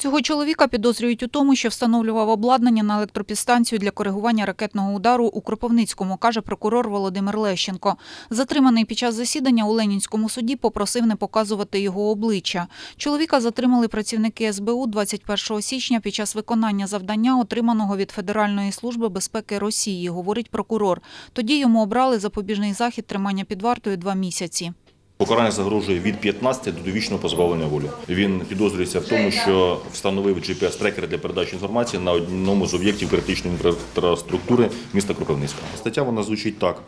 Цього чоловіка підозрюють у тому, що встановлював обладнання на електропідстанцію для коригування ракетного удару у Кропивницькому, каже прокурор Володимир Лещенко. Затриманий під час засідання у Ленінському суді попросив не показувати його обличчя. Чоловіка затримали працівники СБУ 21 січня під час виконання завдання, отриманого від Федеральної служби безпеки Росії, говорить прокурор. Тоді йому обрали запобіжний захід тримання під вартою два місяці. Покарання загрожує від 15 до довічного позбавлення волі. Він підозрюється в тому, що встановив GPS-трекер для передачі інформації на одному з об'єктів критичної інфраструктури міста Кропивницького. Стаття вона звучить так: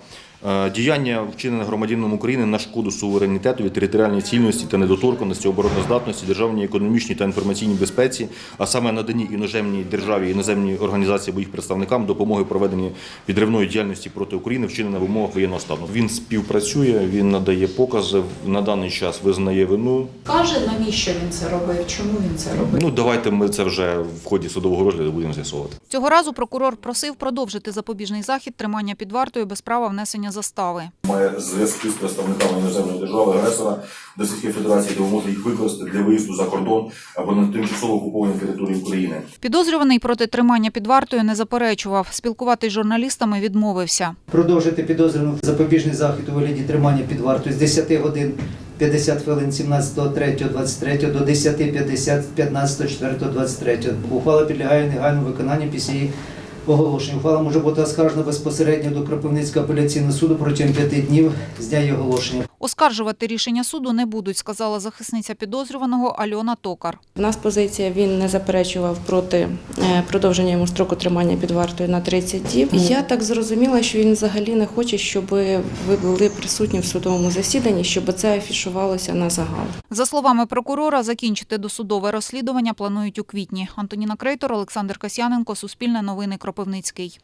Е, діяння вчинене громадянином України на шкоду суверенітету, територіальній цільності та недоторканості, обороноздатності, державній економічній та інформаційній безпеці, а саме наданні іноземній державі, іноземній організації або їх представникам допомоги проведенні підривної діяльності проти України, вчинена в умовах воєнного стану. Він співпрацює, він надає покази на даний час визнає вину. Каже, навіщо він це робив, чому він це робив. Ну давайте ми це вже в ході судового розгляду будемо з'ясовувати. Цього разу прокурор просив продовжити запобіжний захід тримання під вартою без права внесення застави. має зв'язки з представниками іноземної держави агресора Російської Федерації, де може їх використати для виїзду за кордон або на тимчасово окупованій території України. Підозрюваний проти тримання під вартою не заперечував. Спілкуватись з журналістами відмовився. продовжити підозрювану запобіжний захід у вигляді тримання під вартою з 10 годин 50 хвилин 17.03.23 до 10.50 15.04.23. Ухвала підлягає негайному виконанню після оголошення. Ухвала може бути оскаржена безпосередньо до Кропивницького апеляційного суду протягом 5 днів з дня її оголошення. Оскаржувати рішення суду не будуть, сказала захисниця підозрюваного Альона Токар. В нас позиція він не заперечував проти е, продовження йому строку тримання під вартою на 30 діб. Я так зрозуміла, що він взагалі не хоче, щоб ви були присутні в судовому засіданні, щоб це афішувалося на загал. За словами прокурора, закінчити досудове розслідування планують у квітні. Антоніна Крейтор, Олександр Касьяненко, Суспільне новини Кропивницький.